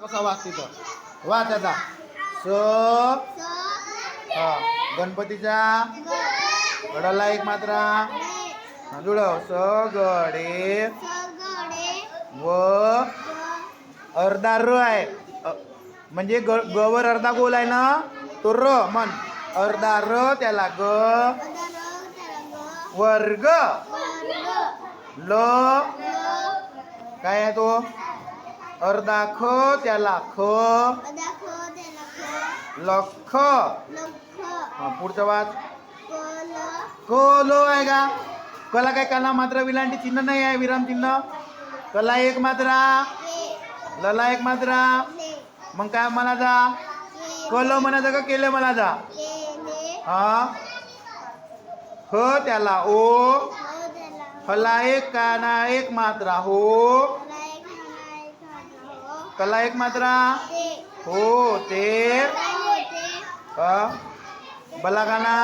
कसा वाच तिथं? वा त्याचा. स. हा. गणपतीच्या गडाला एक मात्रा. जुळव. स गडे व. अर्धा र आहे. म्हणजे ग गवर अर्धा गोल आहे ना? तो र म्हण अर्धा र त्याला ग. वर्ग. ल. काय आहे तो? अर्धा ख त्याला ख लख। हा, पुढचा वाच क लो आहे का? कला काय कला मात्र विलांटी चिन्ह नाही आहे विराम चिन्ह. कला एक मात्रा. लला एक मात्रा. मग काय म्हणा जा कल म्हणायचं का केलं म्हणा जा हा. ह त्याला ओ. फला एक काना एक मात्रा. हो. कला एक मात्रा? हो ते. बला काना